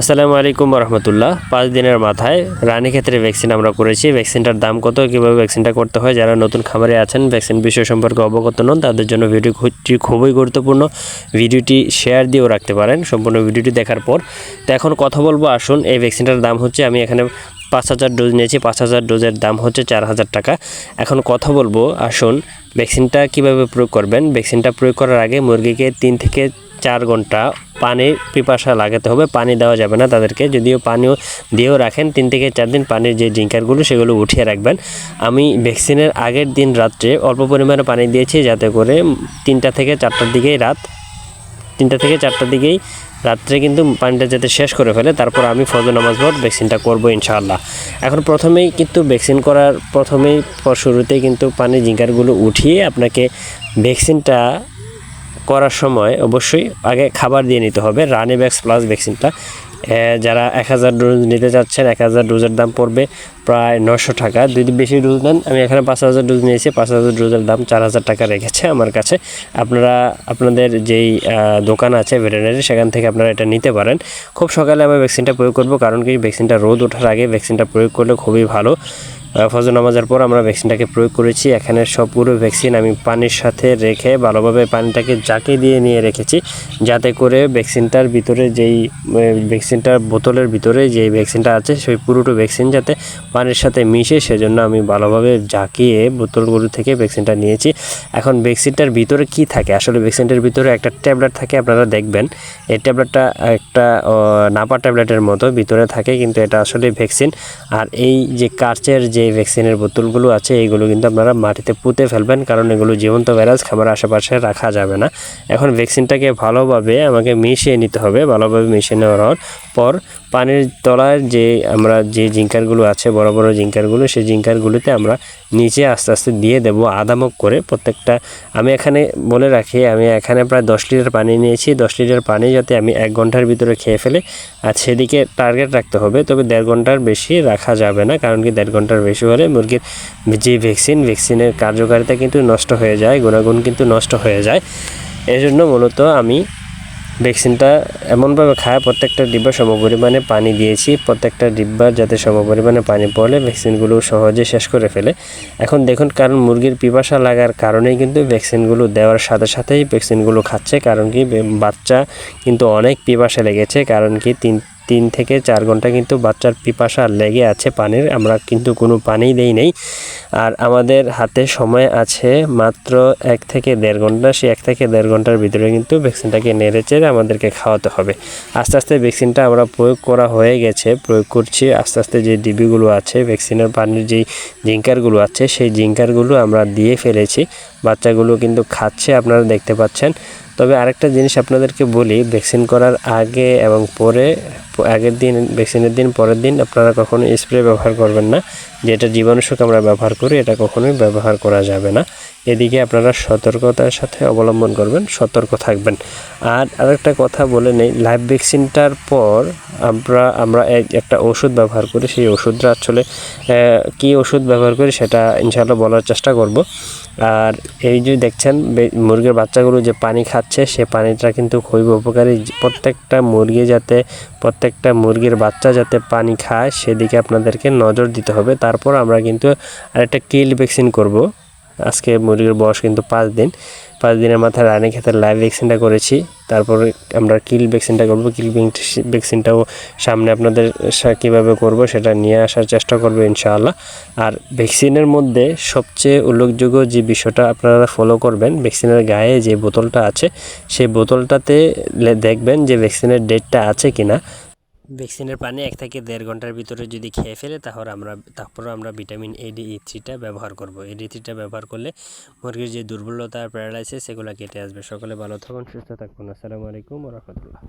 আসসালামু আলাইকুম রহমতুল্লাহ পাঁচ দিনের মাথায় রানী ক্ষেত্রে ভ্যাকসিন আমরা করেছি। ভ্যাকসিনটার দাম কত? কীভাবে ভ্যাকসিনটা করতে হয়? যারা নতুন খামারে আছেন ভ্যাকসিন বিষয় সম্পর্কে অবগত নন, তাদের জন্য ভিডিওটি খুবই গুরুত্বপূর্ণ। ভিডিওটি শেয়ার দিয়েও রাখতে পারেন। সম্পূর্ণ ভিডিওটি দেখার পর। তো এখন কথা বলব, আসুন, এই ভ্যাকসিনটার দাম হচ্ছে, আমি এখানে পাঁচ হাজার ডোজ নিয়েছি। পাঁচ হাজার ডোজের দাম হচ্ছে চার হাজার টাকা। এখন কথা বলব, আসুন ভ্যাকসিনটা কীভাবে প্রয়োগ করবেন? ভ্যাকসিনটা প্রয়োগ করার আগে মুরগিকে তিন থেকে চার ঘণ্টা পানির পিপাসা লাগাতে হবে, পানি দেওয়া যাবে না তাদেরকে। যদিও পানিও দিয়েও রাখেন, তিন থেকে চার দিন পানির যে জিঙ্কারগুলো সেগুলো উঠিয়ে রাখবেন। আমি ভ্যাকসিনের আগের দিন রাত্রে অল্প পরিমাণে পানি দিয়েছি যাতে করে তিনটা থেকে চারটার দিকেই রাত, তিনটা থেকে চারটার দিকেই রাত্রে কিন্তু পানিটা যাতে শেষ করে ফেলে, তারপর আমি ফজর নামাজ পর ভ্যাকসিনটা করব ইনশাআল্লাহ। এখন প্রথমেই কিন্তু ভ্যাকসিন করার, প্রথমেই পর শুরুতেই কিন্তু পানির জিঙ্কারগুলো উঠিয়ে আপনাকে ভ্যাকসিনটা করার সময় অবশ্যই আগে খাবার দিয়ে নিতে হবে। রানি ব্যাক্স প্লাস ভ্যাকসিনটা যারা এক হাজার ডোজ নিতে চাচ্ছেন এক হাজার ডোজের দাম পড়বে প্রায় নশো টাকা। যদি বেশি ডোজ নেন, আমি এখানে পাঁচ হাজার ডোজ নিয়েছি, পাঁচ হাজার ডোজের দাম চার হাজার টাকা রেখেছে আমার কাছে। আপনারা, আপনাদের যেই দোকান আছে ভেটেরিনারি সেখান থেকে আপনারা এটা নিতে পারেন। খুব সকালে আমি ভ্যাকসিনটা প্রয়োগ করব, কারণ কি ভ্যাকসিনটা রোদ ওঠার আগে ভ্যাকসিনটা প্রয়োগ করলে খুবই ভালো। ফজর নামাজের পর আমরা ভ্যাকসিনটাকে প্রয়োগ করেছি। এখানে সবগুলো ভ্যাকসিন আমি পানির সাথে রেখে ভালোভাবে পানিটাকে জাকে দিয়ে নিয়ে রেখেছি, যাতে করে ভ্যাকসিনটার ভিতরে যেই ভ্যাকসিনটার বোতলের ভিতরে যেই ভ্যাকসিনটা আছে, সেই পুরোটো ভ্যাকসিন যাতে পানির সাথে মিশে, সেজন্য আমি ভালোভাবে জাকিয়ে বোতলগুলো থেকে ভ্যাকসিনটা নিয়েছি। এখন ভ্যাকসিনটার ভিতরে কি থাকে? আসলে ভ্যাকসিনটার ভিতরে একটা ট্যাবলেট থাকে, আপনারা দেখবেন। এই ট্যাবলেটটা একটা নাপা ট্যাবলেটের মতো ভিতরে থাকে, কিন্তু এটা আসলে ভ্যাকসিন আর এই যে কাচের যে ভ্যাকসিনের বোতলগুলো আছে, এইগুলো কিন্তু আপনারা মাটিতে পুঁতে ফেলবেন, কারণ এগুলো জীবন্ত ভাইরাস খাবার আশেপাশে রাখা যাবে না। এখন ভ্যাকসিনটাকে ভালোভাবে আমাকে মিশিয়ে নিতে হবে, ভালোভাবে মিশিয়ে নেওয়ার পর পানির তলার যে আমরা যে জিঙ্কারগুলো আছে, বড় বড় জিঙ্কারগুলো, সেই জিঙ্কারগুলোতে আমরা নিচে আস্তে আস্তে দিয়ে দেবো আদামক করে প্রত্যেকটা। আমি এখানে বলে রাখি, আমি এখানে প্রায় দশ লিটার পানি নিয়েছি, দশ লিটার পানি যাতে আমি এক ঘণ্টার ভিতরে খেয়ে ফেলে। আর সেদিকে টার্গেট রাখতে হবে, তবে দেড় ঘণ্টার বেশি রাখা যাবে না, কারণ কি দেড় ঘণ্টার বেশি হলে মুরগির যে ভ্যাকসিন ভ্যাকসিনের কার্যকারিতা কিন্তু নষ্ট হয়ে যায়, গুণাগুণ কিন্তু নষ্ট হয়ে যায়। এই জন্য মূলত আমি ভ্যাকসিনটা এমনভাবে খায়, প্রত্যেকটা ডিব্বা সম পরিমাণে পানি দিয়েছি, প্রত্যেকটা ডিব্বার যাতে সম পরিমাণে পানি পড়লে ভ্যাকসিনগুলো সহজে শেষ করে ফেলে। এখন দেখুন, কারণ মুরগির পিপাসা লাগার কারণেই কিন্তু ভ্যাকসিনগুলো দেওয়ার সাথে সাথেই ভ্যাকসিনগুলো খাচ্ছে, কারণ কি, বাচ্চা কিন্তু অনেক পিপাসা লেগেছে, কারণ কি, তিন তিন থেকে চার ঘণ্টা কিন্তু বাচ্চার পিপাসা লেগে আছে পানির। আমরা কিন্তু কোনো পানি দেই নেই। আর আমাদের হাতে সময় আছে মাত্র এক থেকে দেড় ঘণ্টা। সেই এক থেকে দেড় ঘণ্টার ভিতরে কিন্তু ভ্যাকসিনটাকে নেড়ে চেড়ে আমাদেরকে খাওয়াতে হবে। আস্তে আস্তে ভ্যাকসিনটা আমরা প্রয়োগ করা হয়ে গেছে, প্রয়োগ করছি। আস্তে আস্তে যে ডিবিগুলো আছে, ভ্যাকসিনের পানির যেই জিঙ্কারগুলো আছে, সেই জিঙ্কারগুলো আমরা দিয়ে ফেলেছি। বাচ্চাগুলো কিন্তু খাচ্ছে, আপনারা দেখতে পাচ্ছেন। তবে আরেকটা জিনিস আপনাদেরকে বলি, ভ্যাকসিন করার আগে এবং পরে, আগের দিন, ভ্যাকসিনের দিন, পরের দিন আপনারা কখনো স্প্রে ব্যবহার করবেন না। যেটা জীবাণুষক আমরা ব্যবহার করি, এটা কখনোই ব্যবহার করা যাবে না। এদিকে আপনারা সতর্কতার সাথে অবলম্বন করবেন, সতর্ক থাকবেন। আর আরেকটা কথা বলে নেই, লাইভ ভ্যাকসিনটার পর আমরা আমরা এক- একটা ওষুধ ব্যবহার করি। সেই ওষুধটা আসলে কি ওষুধ ব্যবহার করি সেটা ইনশাআল্লাহ বলার চেষ্টা করব। আর এই যে দেখছেন মুরগির বাচ্চাগুলো যে পানি খাচ্ছে সে পানিটা কিন্তু খুবই উপকারী। প্রত্যেকটা মুরগি যাতে, প্রত্যেকটা মুরগির বাচ্চা যাতে পানি খায়, সেদিকে আপনাদেরকে নজর দিতে হবে। তারপর আমরা কিন্তু আরেকটা কিল ভ্যাকসিন করব। আজকে মুরগির বয়স কিন্তু পাঁচ দিন। পাঁচ দিনের মাথায় রানী ক্ষেতের লাইভ ভ্যাকসিনটা করেছি। তারপরে আমরা কিল ভ্যাকসিনটা করব কিল ভ্যাকসিনটাও সামনে আপনাদের কীভাবে করব সেটা নিয়ে আসার চেষ্টা করব ইনশাআল্লাহ। আর ভ্যাকসিনের মধ্যে সবচেয়ে উল্লেখযোগ্য যে বিষয়টা আপনারা ফলো করবেন ভ্যাকসিনের গায়ে যে বোতলটা আছে, সেই বোতলটাতে দেখবেন যে ভ্যাকসিনের ডেটটা আছে কিনা। ভ্যাকসিনের পানি এক থেকে দেড় ঘণ্টার ভিতরে যদি খেয়ে ফেলে, তাহলে আমরা, তারপরেও আমরা ভিটামিন এ ডি ই থ্রিটা ব্যবহার করব। এ ডি থ্রিটা ব্যবহার করলে মুরগির যে দুর্বলতা, প্যারালাইসিস, সেগুলো কেটে আসবে। সকলে ভালো থাকুন, সুস্থ থাকুন। আসসালামু আলাইকুম রহমতুল্লাহ।